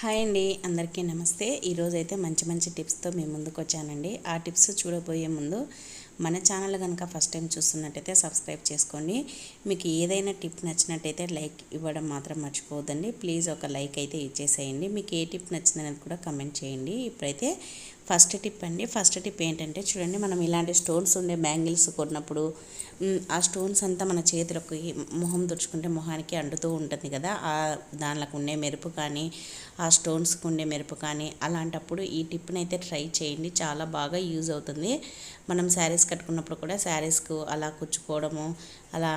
Hi అండి అందరికీ నమస్తే. ఈరోజైతే మంచి మంచి టిప్స్తో మేము ముందుకు వచ్చానండి ఆ టిప్స్ చూడబోయే ముందు మన ఛానల్ కనుక ఫస్ట్ టైం చూస్తున్నట్టయితే సబ్స్క్రైబ్ చేసుకోండి. మీకు ఏదైనా టిప్ నచ్చినట్టయితే లైక్ ఇవ్వడం మాత్రం మర్చిపోవద్దండి. ప్లీజ్ ఒక లైక్ అయితే ఇచ్చేసేయండి. మీకు ఏ టిప్ నచ్చిందనేది కూడా కమెంట్ చేయండి. ఇప్పుడైతే ఫస్ట్ టిప్ అండి ఫస్ట్ టిప్ ఏంటంటే చూడండి మనం ఇలాంటి స్టోన్స్ ఉండే బ్యాంగిల్స్ కొన్నప్పుడు ఆ స్టోన్స్ అంతా మన చేతులకు మొహం తుడుచుకుంటే మొహానికి అంటుతూ ఉంటుంది కదా ఆ దానిలోకి ఉండే మెరుపు కానీ ఆ స్టోన్స్కి ఉండే మెరుపు కానీ అలాంటప్పుడు ఈ టిప్ని అయితే ట్రై చేయండి చాలా బాగా యూజ్ అవుతుంది. మనం శారీస్ కట్టుకున్నప్పుడు కూడా శారీస్కు అలా కుచ్చుకోవడము అలా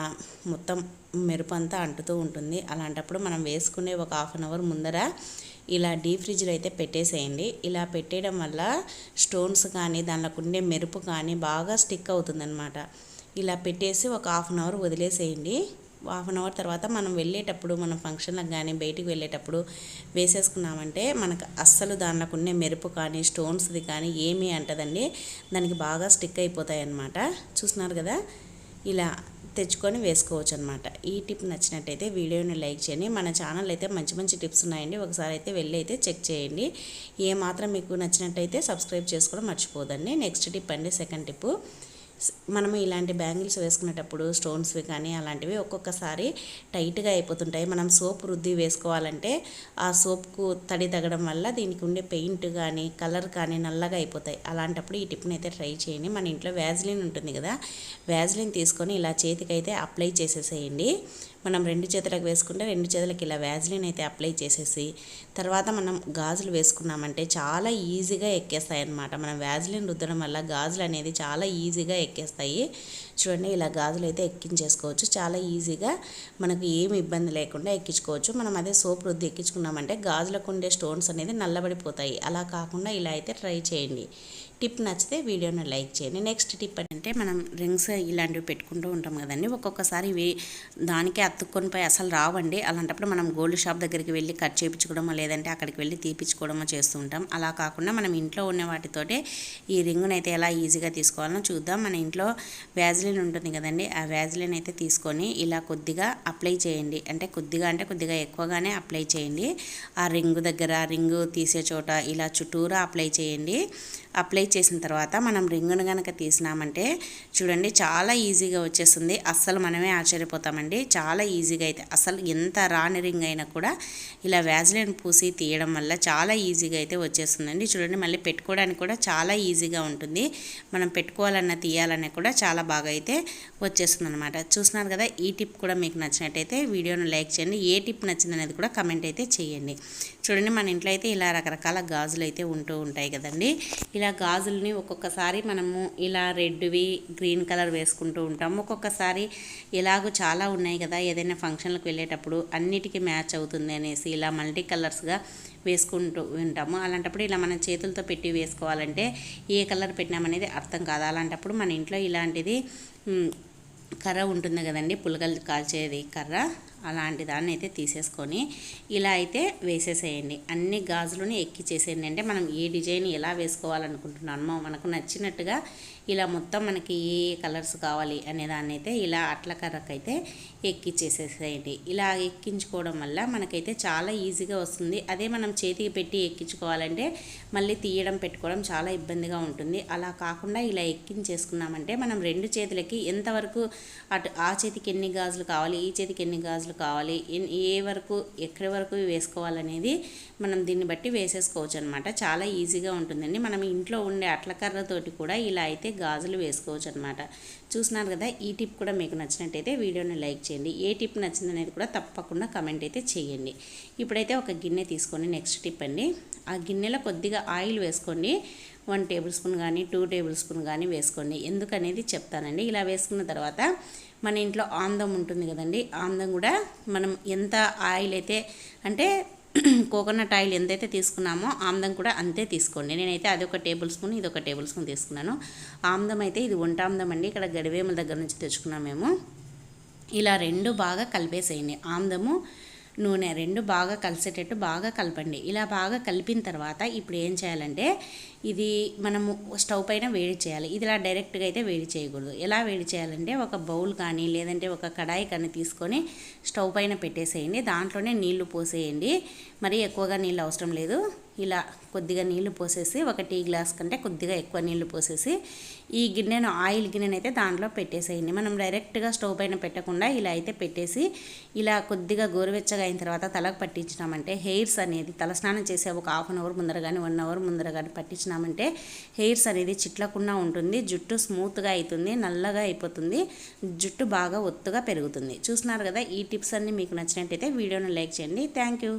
మొత్తం మెరుపు అంతా అంటుతూ ఉంటుంది. అలాంటప్పుడు మనం వేసుకునే ఒక హాఫ్ అన్ అవర్ ముందర ఇలా డీప్ ఫ్రిడ్జ్లో అయితే పెట్టేసేయండి. ఇలా పెట్టేయడం వల్ల స్టోన్స్ కానీ దానిలోకి ఉండే మెరుపు కానీ బాగా స్టిక్ అవుతుందన్నమాట. ఇలా పెట్టేసి ఒక హాఫ్ అన్ అవర్ వదిలేసేయండి. హాఫ్ అన్ అవర్ తర్వాత మనం వెళ్ళేటప్పుడు మనం ఫంక్షన్లకు కానీ బయటికి వెళ్ళేటప్పుడు వేసేసుకున్నామంటే మనకు అస్సలు దానిలోకి ఉండే మెరుపు కానీ స్టోన్స్ది కానీ ఏమీ అంటదండి. దానికి బాగా స్టిక్ అయిపోతాయి అన్నమాట చూస్తున్నారు కదా? ఇలా తెచ్చుకొని వేసుకోవచ్చు అనమాట ఈ టిప్ నచ్చినట్టయితే వీడియోని లైక్ చేయండి. మన ఛానల్ అయితే మంచి మంచి టిప్స్ ఉన్నాయండి. ఒకసారి అయితే వెళ్ళి అయితే చెక్ చేయండి. ఏ మాత్రం మీకు నచ్చినట్టయితే సబ్స్క్రైబ్ చేసుకోవడం మర్చిపోదండి. నెక్స్ట్ టిప్ అండి సెకండ్ టిప్ మనము ఇలాంటి బ్యాంగిల్స్ వేసుకునేటప్పుడు స్టోన్స్వి కానీ అలాంటివి ఒక్కొక్కసారి టైట్గా అయిపోతుంటాయి. మనం సోప్ రుద్ది వేసుకోవాలంటే ఆ సోప్కు తడి తగ్గడం వల్ల దీనికి ఉండే పెయింట్ కానీ కలర్ కానీ నల్లగా అయిపోతాయి. అలాంటప్పుడు ఈ టిప్ని అయితే ట్రై చేయండి. మన ఇంట్లో వ్యాజ్లిన్ ఉంటుంది కదా వ్యాజ్లిన్ తీసుకొని ఇలా చేతికైతే అప్లై చేసేసేయండి. మనం రెండు చేతులకు వేసుకుంటే రెండు చేతులకు ఇలా వ్యాజ్లిన్ అయితే అప్లై చేసేసి తర్వాత మనం గాజులు వేసుకున్నామంటే చాలా ఈజీగా ఎక్కేస్తాయి అనమాట మనం వ్యాజ్లిన్ రుద్దడం వల్ల గాజులు అనేది చాలా ఈజీగా ఎక్కేస్తాయి. చూడండి ఇలా గాజులు అయితే ఎక్కించేసుకోవచ్చు. చాలా ఈజీగా మనకు ఏమి ఇబ్బంది లేకుండా ఎక్కించుకోవచ్చు. మనం అదే సోప్ రుద్ది ఎక్కించుకున్నామంటే గాజులకు ఉండే స్టోన్స్ అనేది నల్లబడిపోతాయి. అలా కాకుండా ఇలా అయితే ట్రై చేయండి. టిప్ నచ్చితే వీడియోని లైక్ చేయండి. నెక్స్ట్ టిప్ అంటే మనం రింగ్స్ ఇలాంటివి పెట్టుకుంటూ ఉంటాం కదండి. ఒక్కొక్కసారి ఇవి దానికే అతుక్కొని పోయి అసలు రావండి. అలాంటప్పుడు మనం గోల్డ్ షాప్ దగ్గరికి వెళ్ళి కట్ చేయించుకోవడమో లేదంటే అక్కడికి వెళ్ళి తీపించుకోవడమో చేస్తూ ఉంటాం. అలా కాకుండా మనం ఇంట్లో ఉన్న వాటితోటే ఈ రింగుని అయితే ఎలా ఈజీగా తీసుకోవాలో చూద్దాం. మన ఇంట్లో వ్యాజిలిన్ ఉంటుంది కదండి ఆ వ్యాజిలిన్ అయితే తీసుకొని ఇలా కొద్దిగా అప్లై చేయండి. అంటే కొద్దిగా అంటే కొద్దిగా ఎక్కువగానే అప్లై చేయండి. ఆ రింగు దగ్గర రింగు తీసే చోట ఇలా చుట్టూరా అప్లై చేయండి. అప్లై చేసిన తర్వాత మనం రింగును కనుక తీసినామంటే చూడండి చాలా ఈజీగా వచ్చేస్తుంది. అస్సలు మనమే ఆశ్చర్యపోతామండి. చాలా ఈజీగా అయితే అసలు ఎంత రాని రింగ్ అయినా కూడా ఇలా వ్యాజిలిన్ పూసి తీయడం వల్ల చాలా ఈజీగా అయితే వచ్చేస్తుందండి. చూడండి మళ్ళీ పెట్టుకోవడానికి కూడా చాలా ఈజీగా ఉంటుంది. మనం పెట్టుకోవాలన్నా తీయాలన్నా కూడా చాలా బాగా అయితే వచ్చేస్తుంది అనమాట చూస్తున్నారు కదా ఈ టిప్ కూడా మీకు నచ్చినట్టయితే వీడియోను లైక్ చేయండి. ఏ టిప్ నచ్చింది అనేది కూడా కమెంట్ అయితే చేయండి. చూడండి మన ఇంట్లో అయితే ఇలా రకరకాల గాజులు అయితే ఉంటూ ఉంటాయి కదండి. ఇలా గాజుల్ని ఒక్కొక్కసారి మనము ఇలా రెడ్వి గ్రీన్ కలర్ వేసుకుంటూ ఉంటాము. ఒక్కొక్కసారి ఎలాగో చాలా ఉన్నాయి కదా ఏదైనా ఫంక్షన్లకు వెళ్ళేటప్పుడు అన్నిటికీ మ్యాచ్ అవుతుంది అనేసి ఇలా మల్టీ కలర్స్గా వేసుకుంటూ ఉంటాము. అలాంటప్పుడు ఇలా మన చేతులతో పెట్టి వేసుకోవాలంటే ఏ కలర్ పెట్టినామనేది అర్థం కాదు. అలాంటప్పుడు మన ఇంట్లో ఇలాంటిది కర్ర ఉంటుంది కదండి పులకలు కాల్చేది కర్ర. అలాంటి దాన్ని అయితే తీసేసుకొని ఇలా అయితే వేసేసేయండి. అన్ని గాజులని ఎక్కిచ్చేసేయండి. అంటే మనం ఏ డిజైన్ ఎలా వేసుకోవాలనుకుంటున్నామో మనకు నచ్చినట్టుగా ఇలా మొత్తం మనకి ఏ కలర్స్ కావాలి అనే దాన్ని అయితే ఇలా అట్ల కర్రకైతే ఎక్కిచ్చేసేసేయండి. ఇలా ఎక్కించుకోవడం వల్ల మనకైతే చాలా ఈజీగా వస్తుంది. అదే మనం చేతికి పెట్టి ఎక్కించుకోవాలంటే మళ్ళీ తీయడం పెట్టుకోవడం చాలా ఇబ్బందిగా ఉంటుంది. అలా కాకుండా ఇలా ఎక్కించేసుకున్నామంటే మనం రెండు చేతులకి ఎంతవరకు అటు ఆ చేతికి ఎన్ని గాజులు కావాలి ఈ చేతికి ఎన్ని గాజులు కావాలి. ఏ వరకు ఎక్కడి వరకు వేసుకోవాలనేది మనం దీన్ని బట్టి వేసేసుకోవచ్చు అనమాట చాలా ఈజీగా ఉంటుందండి. మనం ఇంట్లో ఉండే అట్లకర్రతోటి కూడా ఇలా అయితే గాజులు వేసుకోవచ్చు అనమాట చూసినారు కదా ఈ టిప్ కూడా మీకు నచ్చినట్టయితే వీడియోని లైక్ చేయండి. ఏ టిప్ నచ్చిందనేది కూడా తప్పకుండా కమెంట్ అయితే చేయండి. ఇప్పుడైతే ఒక గిన్నె తీసుకొని నెక్స్ట్ టిప్ అండి. ఆ గిన్నెలో కొద్దిగా ఆయిల్ వేసుకోండి. వన్ టేబుల్ స్పూన్ కానీ టూ టేబుల్ స్పూన్ కానీ వేసుకోండి. ఎందుకనేది చెప్తానండి. ఇలా వేసుకున్న తర్వాత మన ఇంట్లో ఆందం ఉంటుంది కదండి. ఆందం కూడా మనం ఎంత ఆయిల్ అయితే అంటే కోకోనట్ ఆయిల్ ఎంతైతే తీసుకున్నామో ఆమ్దం కూడా అంతే తీసుకోండి. నేనైతే అది ఒక టేబుల్ స్పూన్ ఇది ఒక టేబుల్ స్పూన్ తీసుకున్నాను. ఆమ్దం అయితే ఇది వంట ఆమ్దం అండి. ఇక్కడ గడివేముల దగ్గర నుంచి తెచ్చుకున్నాం మేము. ఇలా రెండు బాగా కలిపేసేయండి. ఆమ్దము నూనె రెండు బాగా కలిసేటట్టు బాగా కలపండి. ఇలా బాగా కలిపిన తర్వాత ఇప్పుడు ఏం చేయాలంటే ఇది మనము స్టవ్ పైన వేడి చేయాలి. ఇది ఇలా డైరెక్ట్గా అయితే వేడి చేయకూడదు. ఎలా వేడి చేయాలంటే ఒక బౌల్ కానీ లేదంటే ఒక కడాయి కానీ తీసుకొని స్టవ్ పైన పెట్టేసేయండి. దాంట్లోనే నీళ్ళు పోసేయండి. మరి ఎక్కువగా నీళ్ళు అవసరం లేదు. ఇలా కొద్దిగా నీళ్ళు పోసేసి ఒక టీ గ్లాస్ కంటే కొద్దిగా ఎక్కువ నీళ్ళు పోసేసి ఈ గిన్నెను ఆయిల్ గిన్నెను అయితే దాంట్లో పెట్టేసేయండి. మనం డైరెక్ట్గా స్టవ్ పైన పెట్టకుండా ఇలా అయితే పెట్టేసి ఇలా కొద్దిగా గోరువెచ్చగా అయిన తర్వాత తలకు పట్టించినామంటే హెయిర్స్ అనేది తలస్నానం చేసే ఒక హాఫ్ అన్ అవర్ ముందర కానీ వన్ అవర్ ముందర కానీ పట్టించినామంటే హెయిర్స్ అనేది చిట్లకుండా ఉంటుంది జుట్టు స్మూత్గా అవుతుంది నల్లగా అయిపోతుంది జుట్టు బాగా ఒత్తుగా పెరుగుతుంది. చూస్తున్నారు కదా ఈ టిప్స్ అన్నీ మీకు నచ్చినట్టయితే వీడియోను లైక్ చేయండి. Thank you.